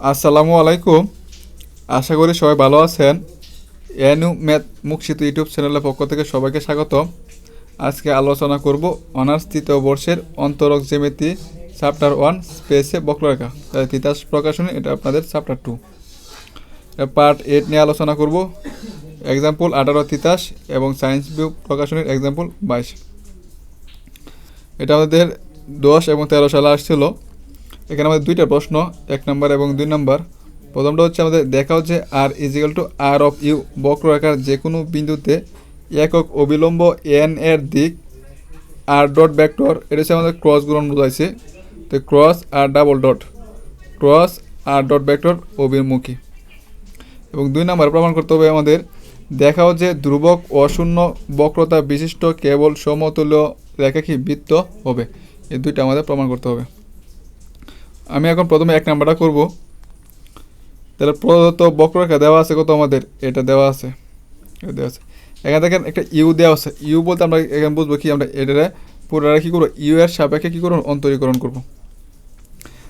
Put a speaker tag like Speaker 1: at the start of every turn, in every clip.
Speaker 1: আসসালামু আলাইকুম। আশা করি সবাই ভালো আছেন। এনু ম্যাথ মুখিত ইউটিউব চ্যানেলের পক্ষ থেকে সবাইকে স্বাগত আজকে আলোচনা করব অনার্স তৃতীয় বর্ষের অন্তরক জ্যামিতি, চ্যাপ্টার ওয়ান, স্পেসে বক্ররেখা। তাহলে তিতাস প্রকাশনী, এটা আপনাদের চ্যাপ্টার টু। পার্ট এইট নিয়ে আলোচনা করব। এক্সাম্পল, আঠারো তিতাস এবং সায়েন্স ভিউ প্রকাশনীর এক্সাম্পল, বাইশ। এটা আমাদের দশ এবং তেরো সালে আসছিল। এখানে আমাদের দুইটা প্রশ্ন, এক নম্বর এবং দুই নম্বর। প্রথমটা হচ্ছে আমাদের দেখা হচ্ছে R equal to R of U বক্ররেখার যে কোনো বিন্দুতে একক অবিলম্ব এন এর দিক আর ডট ভেক্টর এটা হচ্ছে আমাদের ক্রস গ্রহণ বোঝাইছে। তো cross r double dot cross r dot vector অভিমুখী। এবং দুই নম্বর প্রমাণ করতে হবে আমাদের, দেখা হচ্ছে ধ্রুবক অশূন্য বক্রতা বিশিষ্ট কেবল সমতুল্য রেখাকি বৃত্ত হবে। এই দুইটা আমাদের প্রমাণ করতে হবে। আমি এখন প্রথমে এক নাম্বারটা করব। তাহলে প্রদত্ত বক্ররেখা দেওয়া আছে কত আমাদের? এটা দেওয়া আছে। দেওয়া আছে। এখানে দেখেন একটা ইউ দেওয়া আছে। ইউ বলতে আমরা এখানে বুঝব কি? আমরা এটা পুরোটা কী করব? ইউ এর সাপেক্ষে কী করব? অন্তরীকরণ করব।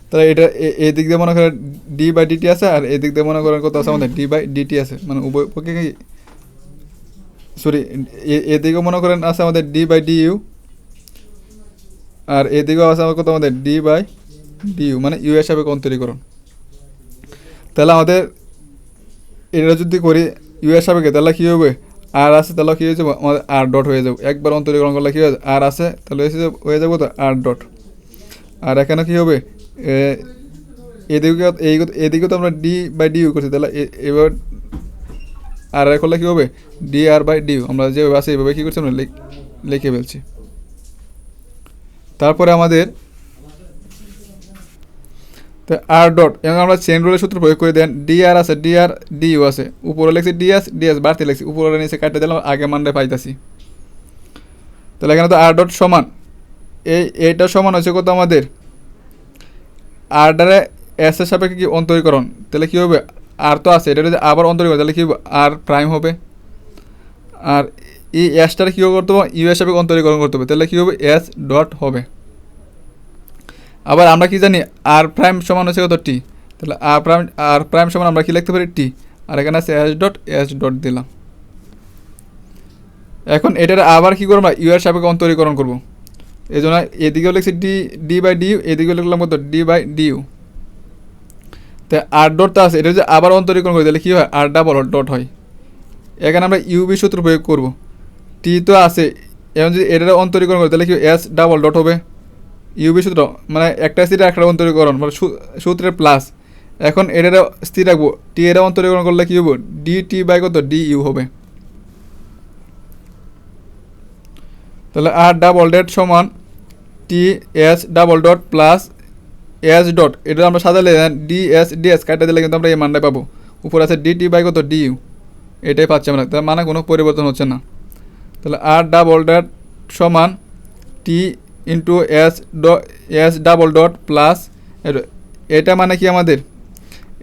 Speaker 1: তাহলে এটা এই দিক দিয়ে মনে করেন ডি বাই ডিটি আছে আর এই দিক দিয়ে মনে করেন কত আছে আমাদের? ডি বাই ডিটি আছে। মানে উভয় পক্ষে কি? সরি এদিকেও মনে করেন আছে আমাদের d by d u r এদিকেও আছে আমার কত আমাদের? ডি বাই ডি ইউ মানে ইউ সাপেক্ষে অন্তরীকরণ তাহলে আমাদের এটা যদি করি, ইউ সাপেক্ষে তাহলে কী হবে? আর আছে, তাহলে কী হয়েছে আমাদের আর ডট হয়ে যাবে। একবার অন্তরীকরণ করলে কী হবে আর আছে, তাহলে যে- হয়ে যাব তো আর ডট। আর এখানে কী হবে? এদিকে এই এদিকে তো আমরা ডি বাই ডি ইউ করছি, তাহলে এ- এবার আর আর করলে কী হবে? D r by d u আমরা যেভাবে আছে এইভাবে কী করছি আমরা লিখে ফেলছি। তারপরে আমাদের তো আর ডট এবং আমরা চেন রুলের সূত্র প্রয়োগ করে দেন ডি আর আছে ডি আর ডি ইউ আছে। উপরে লিখছি ডি এস ডি এস বাড়তি লিখছি, উপরে নিচে কাটতে দিলাম, আগে মানটা পাইতাছি। তাহলে এখানে তো আর ডট সমান। এই, এইটা সমান হচ্ছে কত আমাদের? আর ডারে এস এর সাপেক্ষে কি অন্তরীকরণ? তাহলে কী হবে? আর তো আছে, এটা যদি আবার অন্তরীকরণ, তাহলে কী হবে? আর প্রাইম হবে। আর এই এসটার কী করতে হবে? ইউ এর সাপেক্ষে অন্তরীকরণ করতে হবে, তাহলে কী হবে? এস ডট হবে। আবার আমরা কি জানি? আর প্রাইম সমান হচ্ছে কত টি তাহলে আর প্রাইম আর প্রাইম সমান আমরা কি লিখতে পারি? টি আর এখানে আছে এস ডট এস ডট দিলাম। এখন এটার আবার কি করব আমরা? ইউ এর সাপেক্ষে অন্তরীকরণ করব। এই জন্য এদিকেও লিখছি d d by d u এদিকেও লিখলাম কত? ডি বাই ডি ইউ তাই আর ডটটা আছে, এটা যদি আবার অন্তরীকরণ করি, তাহলে কী হয়? আর ডাবল ডট হয়। এখানে আমরা ইউবি সূত্র প্রয়োগ করব। টি তো আছে, এখন যদি এটা অন্তরীকরণ করি, তাহলে কি এস ডাবল ডট হবে। ইউবি সূত্র মানে একটা স্থির একটা অন্তরীকরণ মানে সূত্রের প্লাস এখন এটা স্থির রাখব। টি এটা অন্তরীকরণ করলে কী হবে? ডি টি বাই কত? ডি ইউ হবে। তাহলে আর ডাবল ডট সমান t s double dot plus s dot এটা আমরা সাজালে ডি এস ডি এস কাটা দিলে কিন্তু আমরা এই মানটা পাবো। উপর আছে ডি টি বাই কত? ডি ইউ এটাই পাচ্ছি আমরা, তার মানে কোনো পরিবর্তন হচ্ছে না। তাহলে আর ডাবল ডট সমান t into s d s double dot plus এটা মানে কি আমাদের?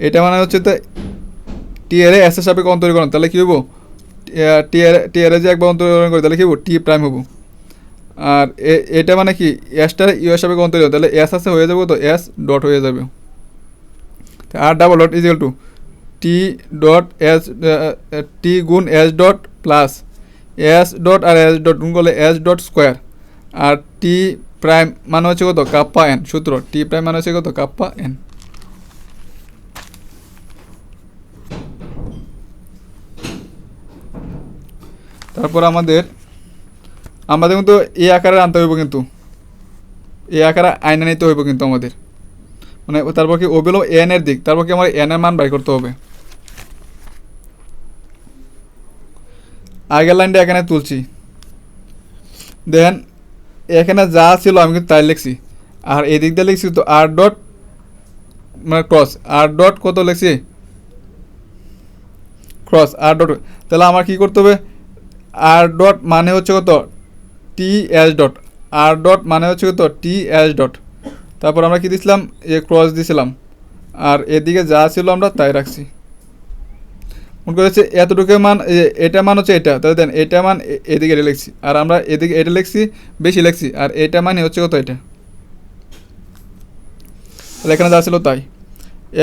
Speaker 1: এটা মানে হচ্ছে তো টি এর এস এর সাপেক্ষে অন্তরীকরণ, তাহলে কী হব টি এর টি এর যে একবার অন্তরীকরণ করি, তাহলে কী হব টি প্রাইম হব আর এটা মানে কি? এসটার ইউ এর সাপেক্ষে অন্তরীকরণ, তাহলে এস আছে হয়ে যাবে তো এস ডট হয়ে যাবে। R double dot equal to t dot s t গুণ s dot plus s dot আর এস ডট গুণ করলে এস ডট স্কোয়ার আর টি প্রাইম মানে হচ্ছে কত? কাপ্পা এন সূত্র। টি প্রাইম মানে হচ্ছে কত? কাপ্পা এন তারপর আমাদের আমাদের কিন্তু এই আকারে আনতে হইব কিন্তু। এই আকারে আয়না নিতে হইব কিন্তু আমাদের। মানে তারপর কি ও বেলো এন এর দিক, তারপর কি আমার এন এর মান বাই করতে হবে। আগের লাইনটা এখানে তুলছি। দেন এখানে যা ছিল আমি কিন্তু তাই লিখছি। আর এদিক দিয়ে লিখছি তো আর ডট মানে ক্রস আর ডট কত লিখছি? ক্রস আর ডট তাহলে আমার কি করতে হবে? আর ডট মানে হচ্ছে কত? T s dot r dot মানে হচ্ছে কত? টি এস ডট তারপর আমরা কি দিছিলাম? এ ক্রস দিছিলাম। আর এদিকে যা ছিল আমরা তাই রাখছি। মনে করেছে এতটুকু মান এটা মান হচ্ছে এটা। তাহলে দেন, এটা মান এদিকে এটা লিখছি। আর আমরা এদিকে এটা লিখছি, বেশি লিখছি। আর এটা মানে হচ্ছে কত এটা? তাহলে এখানে যা তাই।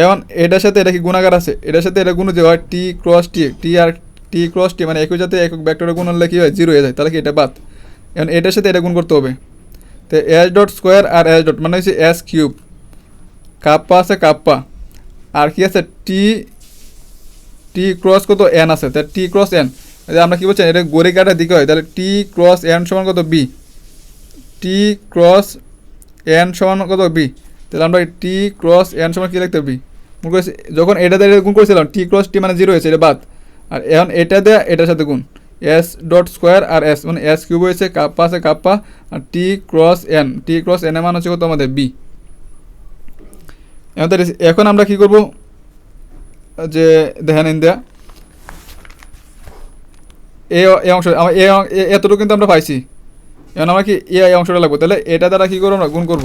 Speaker 1: এখন এটার সাথে এটা কি গুণাগার আছে? এটার সাথে এটা গুণ যে হয় টি ক্রস টি টি আর টি ক্রস টি মানে একই সাথে একক ভেক্টরে গুণ হলে কি হয়? জিরো হয়ে যায়। তাহলে কি এটা বাদ? এখন এটার সাথে এটা গুণ করতে হবে। তো এস ডট স্কোয়ার আর এস ডট মানে হচ্ছে এস কিউব। কাপ্পা আছে কাপ্পা। আর কি আছে? টি টি ক্রস কত এন আছে? তাহলে টি ক্রস এন আমরা কি বলছেন এটা গড়ি কাটার দিকে হয়। তাহলে টি ক্রস এন সমান কত বি টি ক্রস এন সমান কত বি তাহলে আমরা টি ক্রস এন সমান কী লিখতে বি গুণ করেছি, যখন এটা দিয়ে গুণ করেছিলাম টি ক্রস টি মানে জিরো হয়েছে, এটা বাদ। আর এখন এটা দেয়া এটার সাথে গুণ। এস ডট স্কোয়ার আর এস মানে এস কিউব হয়েছে কাপ্পা আছে কাপ্পা আর t cross n t cross n এর মান হচ্ছে কত আমাদের বি এখন আমরা কি করব? যে দেখেন ইন্ডিয়া এই অংশ এ- এতটুকু কিন্তু আমরা পাইছি। এখন আমার কি এ এই অংশটা লাগবে? তাহলে এটা দ্বারা কী করব আমরা? গুণ করব।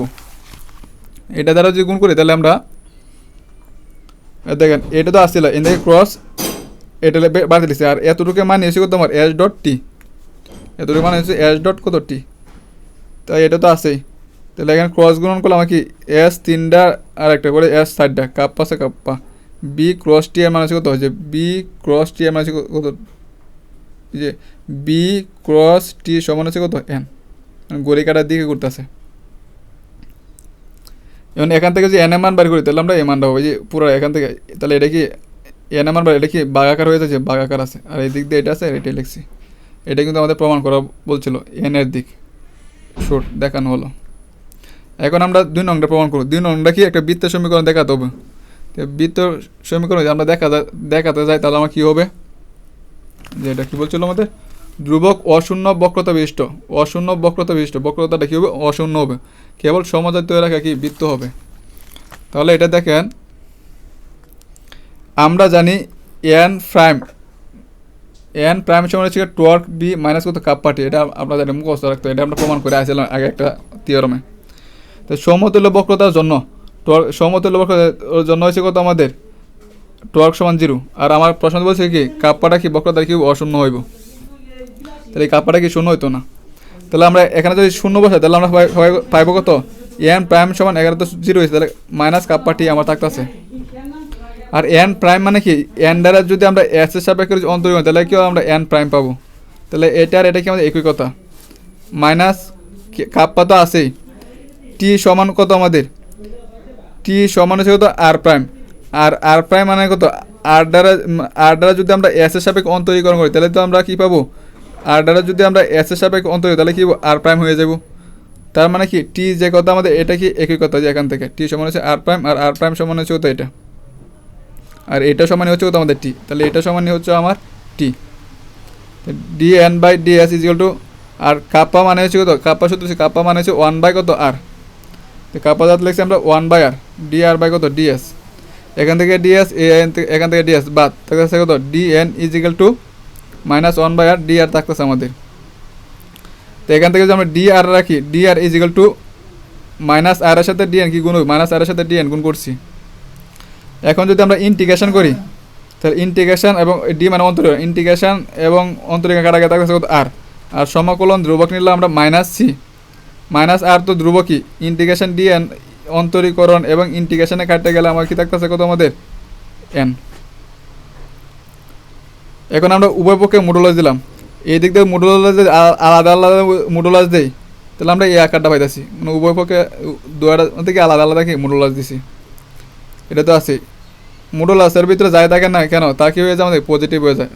Speaker 1: এটা দ্বারা যদি গুণ করি, তাহলে আমরা দেখেন, এটা তো আসছিল, এন ক্রস এটা বাড়তে দিচ্ছে আর এতটুকু মানে এসে কত আমার এস ডট টি এতটুকু মানে হচ্ছে এস ডট কত টি তাই এটা তো আছেই। তাহলে এখানে ক্রস গুণন করলে আমার কি এস তিনটা আর একটা করে এস চারটা কাপ্পা আছে কাপ্পা। বি ক্রস টি এর মানে হচ্ছে কত? হচ্ছে বি ক্রস টি এর মানে হচ্ছে কত? যে বি ক্রস টি সমান হচ্ছে কত? এন গড়ি কাটার দিকে করতেছে এখন এখান থেকে যে এন এর মান বার করি, তাহলে আমরা এ মানটা হবে যে পুরো এখান থেকে, তাহলে এটা কি এন এর মান বার, এটা কি বাগাকার হয়ে যাচ্ছে? বাগাকার আছে। আর এই দিক দিয়ে এটা আছে এটাই লিখছি। এটা কিন্তু আমাদের প্রমাণ করা বলছিল এন এর দিক। শর্ট দেখানো হলো। এখন আমরা দুই নংটা প্রমাণ করব। দুই নংটা কি একটা বৃত্তের সমীকরণ দেখাতে হবে? তো বৃত্ত সমীকরণ যদি আমরা দেখা দেখাতে যাই, তাহলে আমার কী হবে? যে এটা কী বলছিল আমাদের? ধ্রুবক অশূন্য বক্রতা বিশিষ্ট অশূন্য বক্রতা বিশিষ্ট বক্রতাটা কী হবে? অশূন্য হবে। কেবল সমজাতীয় রেখা কি? বৃত্ত হবে। তাহলে এটা দেখেন, আমরা জানি এন প্রাইম এন প্রাইম সমান হচ্ছে টর্ক বি মাইনাস কত? কাপ্পাটি। এটা আমরা জানি মুখস্থ রাখতে এটা আমরা প্রমাণ করে আসছিলাম আগে একটা থিওরমে তো সমতুল্য বক্রতার জন্য টর্ক সমতুল্য বক্রতার জন্য হচ্ছে কত আমাদের? টর্ক সমান জিরো। আর আমার প্রশ্ন বলছে কি, কাপ্পাটা কি বক্রতা কি অশূন্য হইব? তাহলে এই কাপ্পাটা কি শূন্য হইতো না? তাহলে আমরা এখানে যদি শূন্য বসাই তাহলে আমরা পাই- পাইবো কত? এন প্রাইম সমান এগারো তো জিরো হয়েছে, তাহলে মাইনাস কাপ্পাটি আমার থাকতেছে। আর এন প্রাইম মানে কি? এন দ্বারা যদি আমরা এস এর সাপেক্ষে যদি অন্তরীণ তাহলে কি আমরা এন প্রাইম পাবো? তাহলে এটা আর এটা কি আমাদের একই কথা? মাইনাস কাপ্পা তো আছেই। টি সমান কত আমাদের? টি সমান হচ্ছে কত? আর প্রাইম আর আর প্রাইম মানে কত? আর দ্বারা আর দ্বারা যদি আমরা এস এর সাপেক্ষে অন্তরীকরণ করি, তাহলে তো আমরা কি পাবো? আর দ্বারা যদি আমরা এস এর সাপেক্ষে অন্তরীকরণ, তাহলে কি আর প্রাইম হয়ে যাব। তার মানে কি? টি যে কথা আমাদের, এটা কি একই কথা যে এখান থেকে? টি সমান হচ্ছে আর প্রাইম আর আর প্রাইম সমান হচ্ছে কত এটা? আর এটা সমানই হচ্ছে কত আমাদের টি তাহলে এটা সমানই হচ্ছে আমার t d n by d s equal to R kappa মানে হচ্ছে কত? কাপ্পা সূত্র হচ্ছে কাপ্পা মানে হচ্ছে ওয়ান বাই কত আর তো কাপ্পা জাত লিখছি আমরা one by r d r by কত? ডিএস এখান থেকে ডিএস এখান থেকে ডিএস বাদ। থাকতেছে কত? D n equal to minus one by r d r থাকতেছে আমাদের। তো এখান থেকে যদি আমরা ডি আর রাখি d r equal to minus r এর সাথে ডিএন কি গুণ মাইনাস আর এর সাথে ডিএন গুণ করছি। এখন যদি আমরা ইন্টিগ্রেশন করি, তাহলে ইন্টিগ্রেশন এবং ডি মানে অন্তরীকরণ ইন্টিগ্রেশন এবং অন্তরীকরণ কাটাকে থাকতেছে কত? আর আর সমাকলন ধ্রুবক নিলাম আমরা মাইনাস সি মাইনাস আর তো ধ্রুবকই ইন্টিগ্রেশন ডি এন অন্তরীকরণ এবং ইন্টিগ্রেশনে কাটতে গেলে আমার কি থাকতেছে কত আমাদের? এন এখন আমরা উভয় পক্ষে মোডুলাস দিলাম। এই দিক থেকে মোডুলাস আলাদা আলাদা মোডুলাস দেই। তাহলে আমরা এই আকারটা পাইতেছি। মানে উভয় পক্ষে দুয়ারা থেকে আলাদা আলাদা কি মোডুলাস দিছি। এটা তো আছে মোডুলাসের ভিতরে যায় থাকে না কেন? তা কি হয়ে যায় আমাদের? পজিটিভ হয়ে যায়।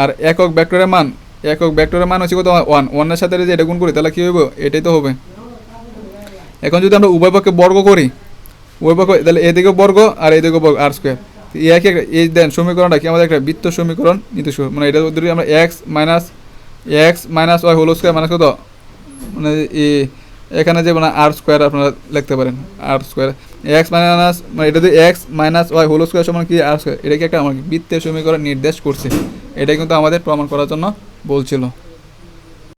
Speaker 1: আর একক ভেক্টরের মান একক ভেক্টরের মান হচ্ছে কত? ওয়ান ওয়ানের সাথে যদি এটা গুণ করি, তাহলে কী হইব? এটাই তো হবে। এখন যদি আমরা উভয় পক্ষে বর্গ করি, উভয় পক্ষ, তাহলে এদিকে বর্গ আর এদিকে বর্গ আর স্কোয়ার একটা- এই দেন সমীকরণটা কি? আমাদের একটা বৃত্ত সমীকরণ নিতে শুরু মানে এটা যদি আমরা x minus x minus y whole square মানে কত? মানে এখানে যে মানে আর স্কোয়ার আপনারা লিখতে পারেন আর স্কোয়ার এক্স মাইনাস মানে এটা যদি x minus y whole square সমান কি? আর স্কোয়ার এটা কি একটা আমার বৃত্তের সমীকরণ নির্দেশ করছে। এটা কিন্তু আমাদের প্রমাণ করার জন্য বলছিল।